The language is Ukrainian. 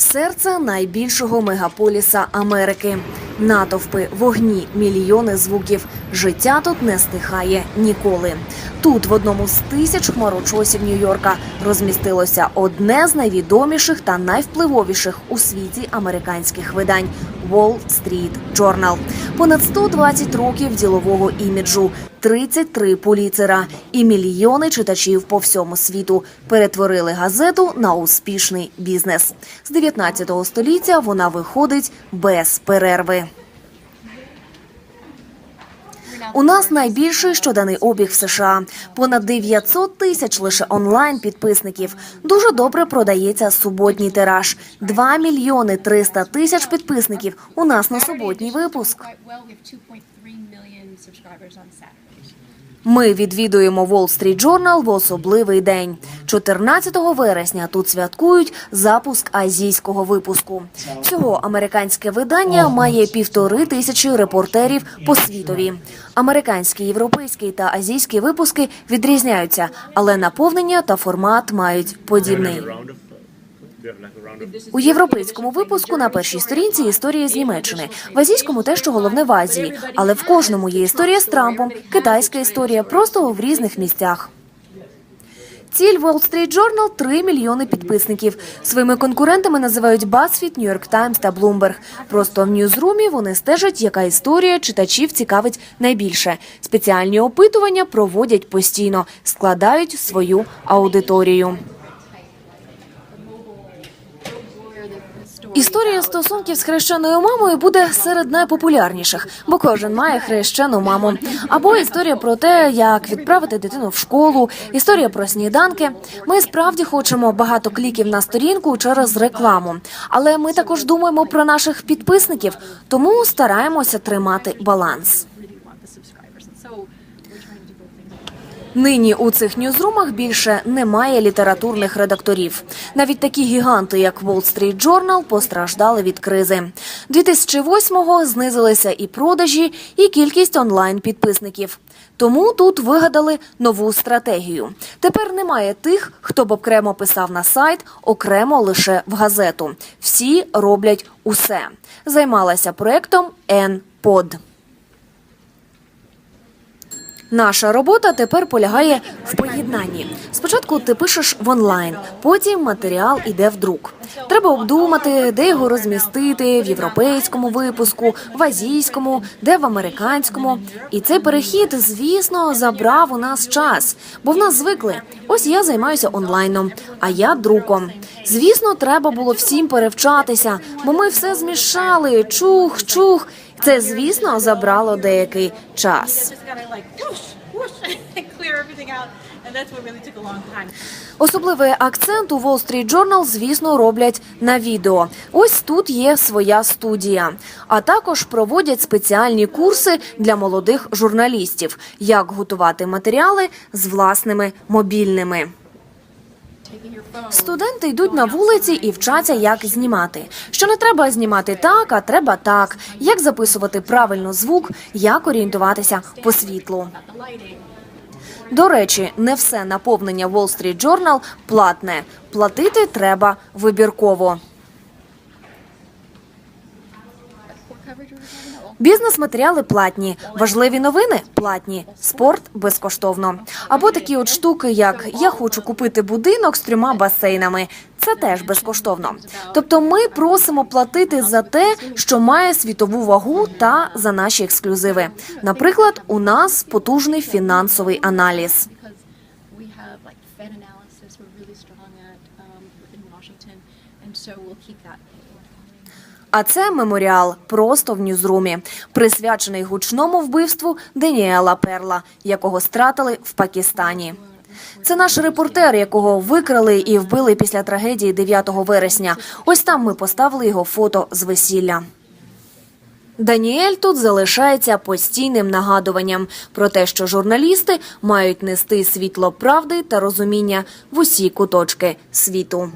Серце найбільшого мегаполіса Америки. Натовпи, вогні, мільйони звуків. Життя тут не стихає ніколи. Тут, в одному з тисяч хмарочосів Нью-Йорка, розмістилося одне з найвідоміших та найвпливовіших у світі американських видань Wall Street Journal. Понад 120 років ділового іміджу, 33 поліцера і мільйони читачів по всьому світу перетворили газету на успішний бізнес. З 19 століття вона виходить без перерви. У нас найбільший щоденний обіг в США. Понад 900 тисяч лише онлайн підписників. Дуже добре продається суботній тираж. 2 мільйони 300 тисяч підписників у нас на суботній випуск. Quite well. We have 2.3 million subscribers on Saturdays. Ми відвідуємо Wall Street Journal в особливий день. 14 вересня тут святкують запуск азійського випуску. Всього американське видання має півтори тисячі репортерів по світові. Американські, європейські та азійські випуски відрізняються, але наповнення та формат мають подібний. У європейському випуску на першій сторінці історія з Німеччини, в азійському те, що головне в Азії, але в кожному є історія з Трампом, китайська історія, просто в різних місцях. Ціль Wall Street Journal – 3 мільйони підписників. Своїми конкурентами називають BuzzFeed, New York Times та Bloomberg. Просто в ньюзрумі вони стежать, яка історія читачів цікавить найбільше. Спеціальні опитування проводять постійно, складають свою аудиторію. Історія стосунків з хрещеною мамою буде серед найпопулярніших, бо кожен має хрещену маму. Або історія про те, як відправити дитину в школу, історія про сніданки. Ми справді хочемо багато кліків на сторінку через рекламу, але ми також думаємо про наших підписників, тому стараємося тримати баланс. Нині у цих ньюзрумах більше немає літературних редакторів. Навіть такі гіганти, як Wall Street Journal, постраждали від кризи. 2008-го знизилися і продажі, і кількість онлайн підписників. Тому тут вигадали нову стратегію. Тепер немає тих, хто б окремо писав на сайт, окремо лише в газету. Всі роблять усе. Займалася проектом N-Pod. Наша робота тепер полягає в поєднанні. Спочатку ти пишеш в онлайн, потім матеріал іде в друк. Треба обдумати, де його розмістити в європейському випуску, в азійському, де в американському. І цей перехід, звісно, забрав у нас час, бо в нас звикли. Ось я займаюся онлайном, а я друком. Звісно, треба було всім перевчатися, бо ми все змішали. Чух, чух. Це, звісно, забрало деякий час. Особливий акцент у Wall Street Journal, звісно, роблять на відео. Ось тут є своя студія. А також проводять спеціальні курси для молодих журналістів, як готувати матеріали з власними мобільними. Студенти йдуть на вулиці і вчаться, як знімати. Що не треба знімати так, а треба так. Як записувати правильно звук, як орієнтуватися по світлу. До речі, не все наповнення Wall Street Journal платне. Платити треба вибірково. Бізнес-матеріали платні, важливі новини платні, спорт безкоштовно. Або такі от штуки, як я хочу купити будинок з трьома басейнами. Це теж безкоштовно. Тобто ми просимо платити за те, що має світову вагу та за наші ексклюзиви. Наприклад, у нас потужний фінансовий аналіз. Fed. А це меморіал просто в ньюзрумі, присвячений гучному вбивству Деніела Перла, якого стратили в Пакистані. Це наш репортер, якого викрали і вбили після трагедії 9 вересня. Ось там ми поставили його фото з весілля. Даніель тут залишається постійним нагадуванням про те, що журналісти мають нести світло правди та розуміння в усі куточки світу.